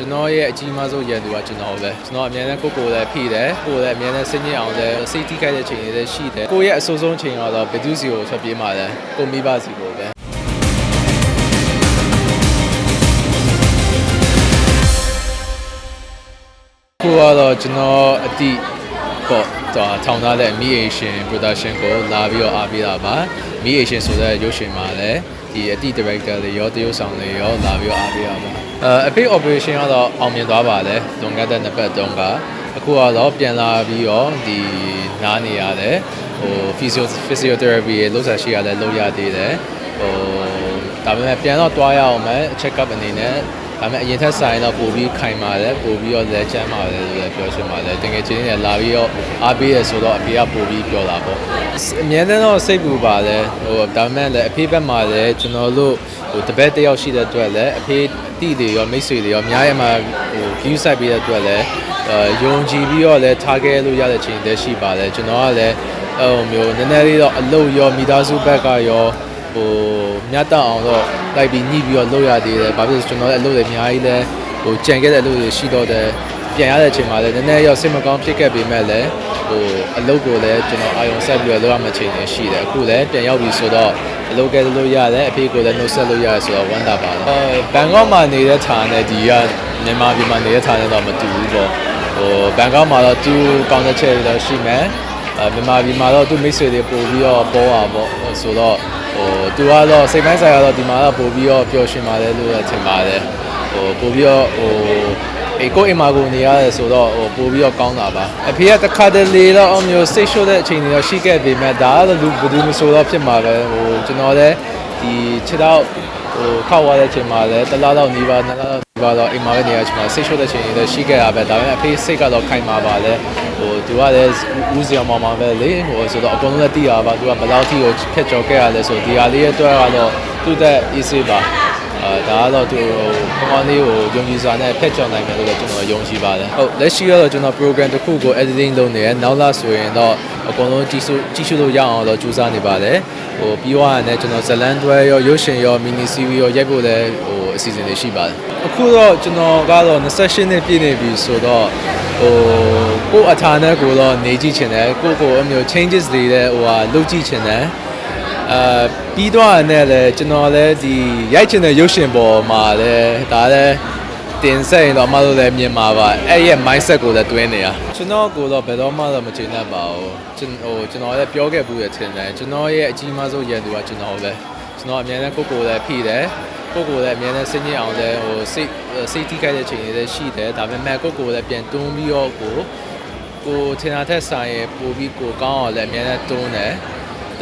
ကျွန်တော်ရဲ့အကြီးမားဆုံးရန်သူကကျွန်တော်ပဲကျွန်တော်အများနဲ့ကိုကိုလည်းဖိတယ်ကိုလည်းအများနဲ့စိတ်ညစ်အောင်လည်းစိတ်ထိခိုက်တဲ့ချိန်တွေလည်းရှိတယ်ကိုရဲ့အဆိုးဆုံးချိန်ကတော့ဘယ်သူစီကိုထွက်ပြေးမှလဲကိုမိဘစီကိုပဲကိုကတော့ကျွန်တော်အတိပေါ့တော့ထောင်ထားတဲ့ Mi Asian Production ကိုလာပြီးတော့အားပေးတာပါ Mi Asian ဆိုတဲ့ရုပ်ရှင်မှာလည်းဒီအတိ director တွေရောတရုပ်ဆောင်တွေရောလာပြီးတော့အားပေးတာပါ အဲအပိတ် operation ကတော့အောင်မြင်သွားပါတယ်လွန်ခဲ့တဲ့နှစ်ပတ်တုန်းကအခုကတော့ပြန်လာပြီးတော့ဒီနားနေရတယ်ဟို physio physiotherapy ရဲ့လုပ်ဆောင်ရှိရတယ်လုပ်ရသေးတယ်ဟိုဒါပေမဲ့ပြန်တော့တွားရအောင်မယ် check up အနေနဲ့ဒါပေမဲ့အရင်ထက်ဆိုင်တော့ပို့ပြီးခိုင်ပါတယ်ပို့ပြီးတော့လက်ချမ်းပါတယ်လို့လည်းပြောချင်ပါတယ်တကယ်ချင်းတွေလာပြီးတော့အားပေးရဆိုတော့အဖေကပို့ပြီးပြောတာပေါ့အများနဲ့တော့စိတ်ပူပါတယ်ဟိုဒါပေမဲ့လည်းအဖေဘက်မှာလည်းကျွန်တော်တို့ဟိုတပည့်တစ်ယောက်ရှိတဲ့အတွက်လည်းအဖေ တိတွေရောမိတ်ဆွေတွေရောအများရဲ့မှာဟို view site ပေးတဲ့အတွက်လည်းအဲယုံကြည်ပြီးတော့လည်း target လို့ရတဲ့ချိန်တည်းရှိပါတယ်ကျွန်တော်ကလည်းဟိုမျိုးနည်းနည်းလေးတော့အလုပ်ရောမိသားစုဘက်ကရောဟိုမြတ်တအောင်တော့လိုက်ပြီးညှိပြီးတော့လုပ်ရသေးတယ်။ဘာဖြစ်လို့ကျွန်တော်လည်းအလုပ်တွေအများကြီးလဲဟိုကြံခဲ့တဲ့အလုပ်တွေရှိတော့တယ်ပြန်ရတဲ့အချိန်မှာလည်းနည်းနည်းရောစိတ်မကောင်းဖြစ်ခဲ့ပေမဲ့လည်း ဟိုအလုပ်ကိုလည်းကျွန်တော်အာရုံစိုက်ပြီးတော့လုပ်ရမယ့်ချိန်တွေရှိတယ်။အခုလည်းပြန်ရောက်ပြီဆိုတော့အလုပ်ကဲလုပ်ရတယ်အဖေကိုလည်းနှုတ်ဆက်လို့ရတယ်ဆိုတော့ဝမ်းသာပါတယ်။အဲဘန်ကောက်မှာနေတဲ့ဌာနဲ့ဒီကမြန်မာပြည်မှာနေတဲ့ဌာနဲ့တော့မတူဘူးပေါ့။ဟိုဘန်ကောက်မှာတော့သူကောင်းတဲ့ချက်တွေတော့ရှိမယ်။အဲမြန်မာပြည်မှာတော့သူမိတ်ဆွေတွေပို့ပြီးတော့ပေါ်တာပေါ့ဆိုတော့ဟိုသူကတော့စိတ်ပိုင်းဆိုင်ကတော့ဒီမှာတော့ပို့ပြီးတော့ပျော်ရွှင်ပါတယ်လို့ထင်ပါတယ် ဟိုပို့ပြီးတော့ဟိုအေကိုအိမ်မာကိုနေရတယ်ဆိုတော့ဟိုပို့ပြီးတော့ကောင်းတာပါအဖေကတစ်ခါတလေတော့အမျိုးစိတ်ရှို့တဲ့အချိန်တွေတော့ရှိခဲ့ပေမဲ့ဒါကတော့လူဘယ်သူမဆိုတော့ဖြစ်မှာပဲဟိုကျွန်တော်လည်းဒီခြေတော့ဟိုခောက်သွားတဲ့အချိန်မှာလည်းတစ်လားတော့နေပါနှစ်လားတော့နေပါတော့အိမ်မာပဲနေရချိန်မှာစိတ်ရှို့တဲ့အချိန်တွေလည်းရှိခဲ့တာပဲဒါပေမဲ့အဖေစိတ်ကတော့ခိုင်မာပါလေဟိုသူကလည်းဦးစရာမောင်မောင်ပဲလေဟိုဆိုတော့အကုန်လုံးလည်းသိရပါသူကဘယ်လောက်ထိကိုဖြတ်ကျော်ခဲ့ရလဲဆိုဒီဟာလေးရဲ့အတွက်ကတော့သူ့တဲ့ easy ပါ အာဒါကတော့သူဟိုကောင်းလေးကိုယုံကြည်စွာနဲ့ဖက်ကျော်နိုင်မယ်လို့လည်းကျွန်တော်ယုံကြည်ပါတယ်ဟုတ်လက်ရှိကတော့ကျွန်တော် program တစ်ခုကို editing လုပ်နေရနောက်လာဆိုရင်တော့အကုန်လုံးကြည့်စုကြည့်ရှုလို့ရအောင်တော့ကြိုးစားနေပါတယ်ဟိုပြီးသွားရင်လည်းကျွန်တော်ဇလန်တွဲရောရုပ်ရှင်ရော mini series ရောရိုက်ဖို့လည်းဟိုအစီအစဉ်တွေရှိပါတယ်အခုတော့ကျွန်တော်ကတော့28နှစ်ပြည့်နေပြီဆိုတော့ဟိုကိုယ့်အထာနဲ့ကိုတော့နေကြည့်ချင်တယ်ကိုယ့်ကိုယ်အမျိုး changes တွေလည်းဟိုဟာလုပ်ကြည့်ချင်တယ် အာပြီးတော့လည်းလည်းကျွန်တော်လည်းဒီရိုက်ချင်တဲ့ရုပ်ရှင်ပေါ်မှာလည်းဒါလည်းတင်ဆက်ရင်တော့အမတို့လည်းမြင်မှာပါအဲ့ရဲ့ mindset ကိုလည်းတွင်းနေတာကျွန်တော်ကိုတော့ဘယ်တော့မှတော့မကျေနပ်ပါဘူးကျွန်ဟိုကျွန်တော်လည်းပြောခဲ့ဘူးရထင်တယ်ကျွန်တော်ရဲ့အကြီးမားဆုံးရန်သူကကျွန်တော်ပဲကျွန်တော်အများနဲ့ကိုကိုလည်းဖိတယ်ကိုကိုလည်းအများနဲ့စိတ်ညစ်အောင်လည်းဟိုစိတ်စိတ်ထိခိုက်တဲ့ချိန်တွေလည်းရှိတယ်ဒါပေမဲ့ကိုကိုလည်းပြန်တွန်းပြီးတော့ကိုကိုထင်တာထက်ဆိုင်ရပို့ပြီးကိုကောင်းအောင်လည်းအများနဲ့တွန်းတယ်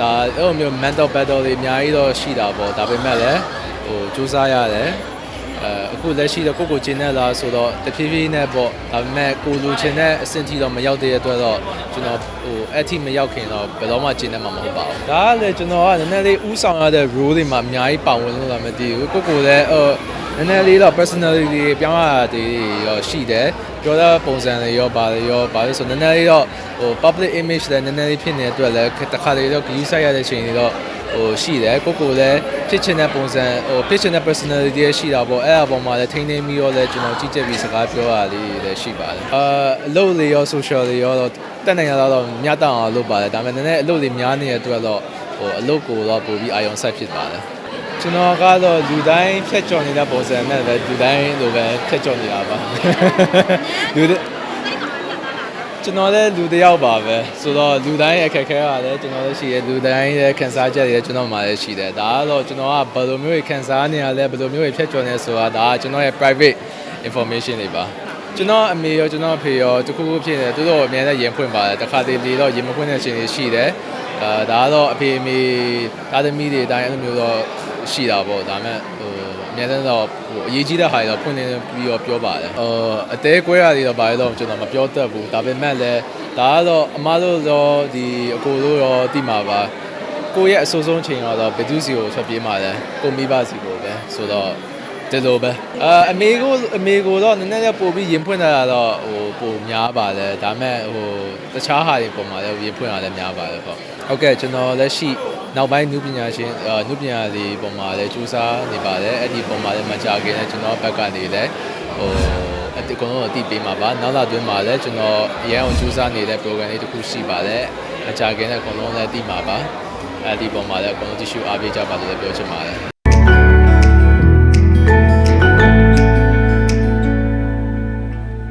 ဒါအဲ့လိုမျိုး mental battle တွေအများကြီးတော့ရှိတာပေါ့ဒါပေမဲ့လည်းဟိုစူးစမ်းရတယ်အဲအခုလက်ရှိတော့ကိုကိုကျင်းနေလားဆိုတော့တဖြည်းဖြည်းနဲ့ပေါ့ဒါပေမဲ့ကိုလူချင်းတဲ့အဆင့်ထိတော့မရောက်သေးတဲ့အတွက်တော့ကျွန်တော်ဟိုအဲ့ထိမရောက်ခင်တော့ဘယ်တော့မှကျင်းနေမှာမဟုတ်ပါဘူးဒါကလည်းကျွန်တော်ကနည်းနည်းလေးဥဆောင်ရတဲ့ role တွေမှာအများကြီးပါဝင်လို့လာမသိဘူးကိုကိုလည်းဟို နည်းနည်းလေးတော့ personality တွေပြောင်းရတာတွေရောရှိတယ်ပြောတဲ့ပုံစံတွေရောပါတယ်ရောပါလို့ဆိုနည်းနည်းလေးတော့ဟို public image လည်းနည်းနည်းလေးဖြစ်နေတဲ့အတွက်လည်းတစ်ခါတလေတော့ view ဆိုင်ရတဲ့ချိန်တွေတော့ဟိုရှိတယ်ကိုကိုလည်းဖြစ်ချင်တဲ့ပုံစံဟိုဖြစ်ချင်တဲ့ personality ရဲ့ရှိတာပေါ့အဲ့အပေါ်မှာလည်းထိန်းသိမ်းပြီးတော့လည်းကျွန်တော်ကြည့်ချက်ပြီးစကားပြောရလေးလည်းရှိပါတယ်အာအလုပ်တွေရော social တွေရောတော့တက်နိုင်ရတော့ညတအောင်လုပ်ပါတယ်ဒါပေမဲ့နည်းနည်းအလုပ်တွေများနေတဲ့အတွက်တော့ဟိုအလုပ်ကိုတော့ပို့ပြီးအာရုံစိုက်ဖြစ်ပါတယ် ကျွန်တော်ကတော့လူတိုင်းဖြတ်ကျော်နေတဲ့ပုံစံနဲ့ပဲလူတိုင်းလိုပဲဖြတ်ကျော်နေတာပါလူတွေကျွန်တော်လည်းလူတစ်ယောက်ပါပဲဆိုတော့လူတိုင်းအခက်အခဲကလည်းကျွန်တော်လည်းရှိတယ်လူတိုင်းရဲ့ခံစားချက်တွေလည်းကျွန်တော်မှလည်းရှိတယ်ဒါကတော့ကျွန်တော်ကဘယ်လိုမျိုးခံစားနေရလဲဘယ်လိုမျိုးဖြတ်ကျော်နေဆိုတာဒါကကျွန်တော်ရဲ့ private information တွေပါကျွန်တော်အမေရောကျွန်တော်အဖေရောတခုခုဖြစ်နေတယ်သူတို့အများနဲ့ရင်ဖွင့်ပါတယ်တခါတလေတော့ရင်မဖွင့်တဲ့ချိန်တွေရှိတယ်အဲဒါကတော့အဖေအမေသားသမီးတွေအတိုင်းအဲ့လိုမျိုးတော့ ရှိတာပေါ့ဒါပေမဲ့ဟိုအများနဲ့တော့ဟိုအရေးကြီးတဲ့ဟာတွေတော့ဖွင့်နေပြီးတော့ပြောပါတယ်ဟိုအသေးကွဲရတွေတော့ဘာလဲတော့ကျွန်တော်မပြောတတ်ဘူးဒါပေမဲ့လည်းဒါကတော့အမားတို့ရောဒီအကိုတို့ရောတိမှာပါကိုရဲ့အဆိုးဆုံးချိန်ကတော့ဘယ်သူစီကိုထွက်ပြေးမှာလဲကိုမိဘစီကိုပဲဆိုတော့ဒီလိုပဲအာအမေကိုအမေကိုတော့နည်းနည်းလေးပို့ပြီးရင်ဖွင့်လာတာတော့ဟိုပိုများပါတယ်ဒါပေမဲ့ဟိုတခြားဟာတွေပုံမှာလည်းရင်ဖွင့်လာလည်းများပါတယ်ဟုတ်ဟုတ်ကဲ့ကျွန်တော်လက်ရှိ နောက်ပိုင်းနုပညာရှင်အာနုပညာတွေပုံမှာလည်းစူးစမ်းနေပါတယ်အဲ့ဒီပုံမှာလည်းမကြခင်လည်းကျွန်တော်ဘက်ကနေလည်းဟဟိုအတကောင်တော့အတိပေးမှာပါနောက်လာတွင်းမှာလည်းကျွန်တော်အရန်အောင်စူးစမ်းနေတဲ့ program လေးတစ်ခုရှိပါတယ်အကြခင်နဲ့အကုန်လုံးလည်းအတိမှာပါအဲဒီပုံမှာလည်းအကုန်လုံးတ िश ူအားပေးကြပါလို့လည်းပြောချင်ပါတယ်